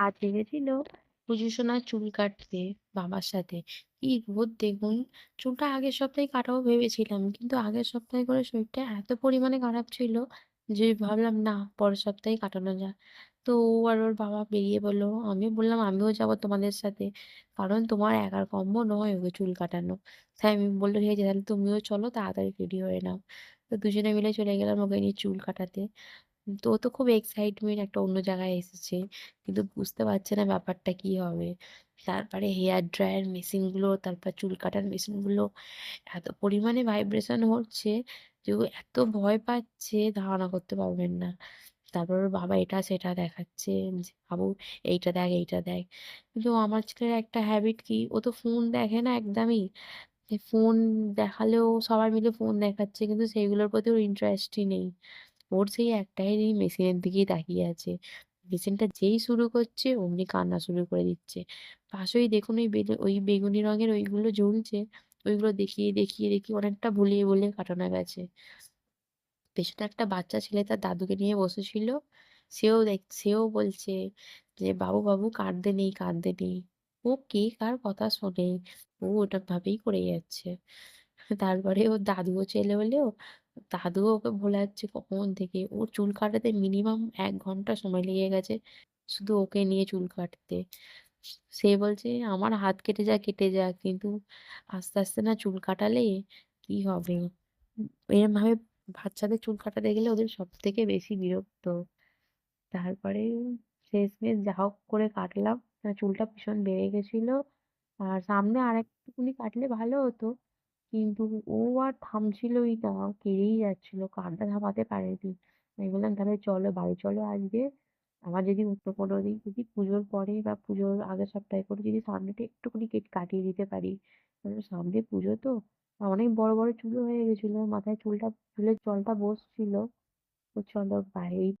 আজকে গেছিল পুজো সোনার চুল কাটতে বাবার সাথে। কি রোদ দেখুন। চুলটা আগের সপ্তাহে কাটাবো ভেবেছিলাম। কিন্তু আগের সপ্তাহে করে শরীরটা এত পরিমাণে খারাপ ছিল যে ভাবলাম, না, পরের সপ্তাহেই কাটানো যাক। তো ও আর ওর বাবা বেরিয়ে পড়ল। আমিও বললাম আমিও যাব তোমাদের সাথে। কারণ তোমার একার কম্ম নয় ওকে চুল কাটানো। তাই আমি বলল ঠিক আছে তাহলে তুমিও চলো, তাড়াতাড়ি রেডি হয়ে নাও। তো দুজনে মিলে চলে গেলাম ওকে নিয়ে চুল কাটাতে। তো ও তো খুব এক্সাইটমেন্ট একটা অন্য জায়গায় এসেছে। কিন্তু বুঝতে পারছে না ব্যাপারটা কি হবে। তারপরে হেয়ার ড্রায়ার মেশিনগুলো, তারপর চুল কাটার মেশিনগুলো এত পরিমাণে ভাইব্রেশন হচ্ছে যে ও এত ভয় পাচ্ছে ধারণা করতে পারবেন না। তারপর ওর বাবা এটা সেটা দেখাচ্ছে যে, "বাবু এইটা দেখ, এইটা দেখ।" কিন্তু আমার ছেলের একটা হ্যাবিট কি ও তো ফোন দেখে না একদমই। ফোন দেখালেও সবাই মিলে ফোন দেখাচ্ছে কিন্তু সেইগুলোর প্রতি ওর ইন্টারেস্টই নেই। ওর সেই একটাই মেশিনের দিকেই তাকিয়ে আছে। মেশিনটা যেই শুরু করছে অমনি কান্না শুরু করে দিচ্ছে। পাশেই দেখুন ওই বেলু ওই বেগুনি রঙের ওইগুলো জ্বলছে। ওইগুলো দেখিয়ে, দেখিয়ে, দেখিয়ে অনেকটা ভুলিয়ে, ভুলিয়ে কাটানো গেছে। পেছনে একটা বাচ্চা ছেলে তার দাদুকে নিয়ে বসেছিল। সেও দেখ সেও বলছে যে, "বাবু, বাবু কাঁদতে নেই, কাঁদতে নেই।" ও কে কার কথা শোনে? ও ওটা ভাবেই করে যাচ্ছে। তারপরে ওর দাদুও চলে এলেও দাদুও ওকে ভোলাচ্ছে কখন থেকে। ওর চুল কাটাতে মিনিমাম এক ঘণ্টা সময় লেগে গেছে শুধু ওকে নিয়ে চুল কাটতে। সে বলছে, "আমার হাত কেটে যাক, কেটে যাক। কিন্তু আস্তে, আস্তে না চুল কাটালে কি হবে?" উম এরমভাবে বাচ্চাদের চুল কাটাতে গেলে ওদের সবথেকে বেশি বিরক্ত। তারপরে শেষমেশ যা হোক করে কাটলাম। চুলটা ভীষণ বেড়ে গেছিল। আর সামনে আরেকটুখানি কাটলে ভালো হতো। কিন্তু ও আর থামছিলই না। কেড়েই যাচ্ছিল। কাঁধে থামাতে পারেনি। আমি বললাম, "তাহলে চলো বাড়ি চলো আজকে। আবার যদি অন্য কোনো দিন যদি পুজোর পরে বা পুজোর আগের সপ্তাহে করে যদি সামনেটা একটুখানি কেট কাটিয়ে দিতে পারি।" কারণ সামনে পুজো তো। অনেক বড়, বড় চুলও হয়ে গেছিল মাথায় চুলটা চুলের জলটা বসছিল। তো চলো বাইরেই